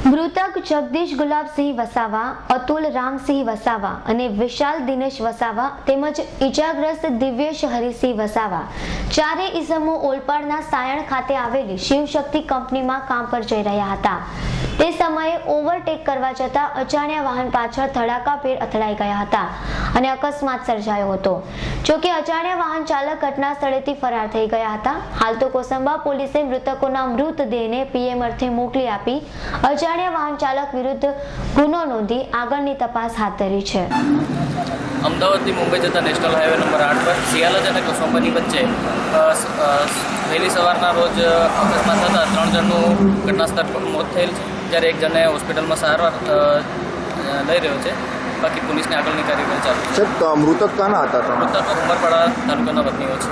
મૃતક જગદીશ ગુલાબસિંહ વસાવા, અતુલ રામસિંહ વસાવા અને વિશાલ દિનેશ વસાવા તેમજ ઈજાગ્રસ્ત દિવ્યેશ હરિસિંહ વસાવા ચારે ઇસમો ઓલપાડના સાયણ ખાતે આવેલી શિવશક્તિ કંપનીમાં કામ પર જઈ રહ્યા હતા. તે સમયે ઓવરટેક કરવા જતા અજાણ્યા વાહન પાછળ ધડાકાભેર અથડાઈ ગયા હતા અને અકસ્માત સર્જાયો હતો. જોકે અજાણ્યા વાહન ચાલક ઘટના સ્થળેથી ફરાર થઈ ગયા હતા. હાલ તો કોસંબા પોલીસે મૃતકોના મૃતદેહને પીએમ અર્થે મોકલી આપી અજાણ્યા વાહન ચાલક વિરુદ્ધ ગુનો નોંધી આગળની તપાસ હાથ ધરી છે. અમદાવાદથી મુંબઈ જતા નેશનલ હાઈવે નંબર આઠ પર સિયાલજ અને કસોંબાની વચ્ચે વહેલી સવારના રોજ અકસ્માત થતાં ત્રણ જણનું ઘટના સ્થળ પર મોત થયેલ છે. જ્યારે એક જણને હોસ્પિટલમાં સારવાર લઈ રહ્યો છે. બાકી પોલીસની આગળની કાર્યવાહી ચાલુ છે. તો મૃતક કાના હતા મૃતક ઉમરપાડા તાલુકાના વતનીઓ છે.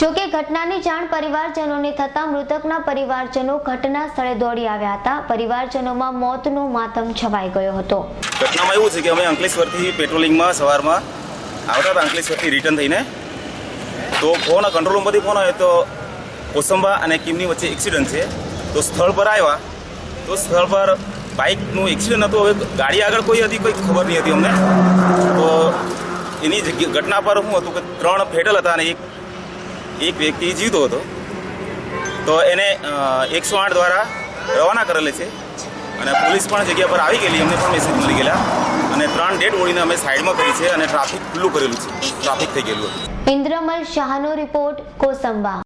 જોકે ઘટનાની જાણ પરિવારજનોને થતા મૃતકના પરિવારજનો ઘટના સ્થળે દોડી આવ્યા હતા. પરિવારજનોમાં મોતનો માતમ છવાઈ ગયો હતો. ઘટનામાં એવું છે કે અમે અંકલેશ્વરથી પેટ્રોલિંગમાં સવારમાં આવતા હતા અંકલેશ્વરથી રિટર્ન થઈને. તો ફોન કંટ્રોલ રૂમમાંથી ફોન આવ્યો તો કોસંબા અને કિમની વચ્ચે એક્સિડન્ટ છે. તો સ્થળ પર આવ્યા. તો સ્થળ પર બાઇકનું એક્સિડન્ટ હતું. હવે ગાડી આગળ કોઈ હતી? કોઈ ખબર નહીં હતી અમને. તો એની જગ્યા, ઘટના પર શું હતું કે ત્રણ ફેટલ હતા અને એક એક વ્યક્તિ જીવતો હતો. તો એને એકસો આઠ દ્વારા રવાના કરેલી છે. અને પોલીસ પણ જગ્યા પર આવી ગયેલી. અમને પણ મેસેજ મળી ગયેલા. અને ત્રણ ડેટ ઓળીને અમે સાઈડમાં કરી છે અને ટ્રાફિક ખુલ્લું કરેલું છે. ટ્રાફિક થઈ ગયેલું હતું. ઇન્દ્રમલ શાહનો રિપોર્ટ કોસંબા.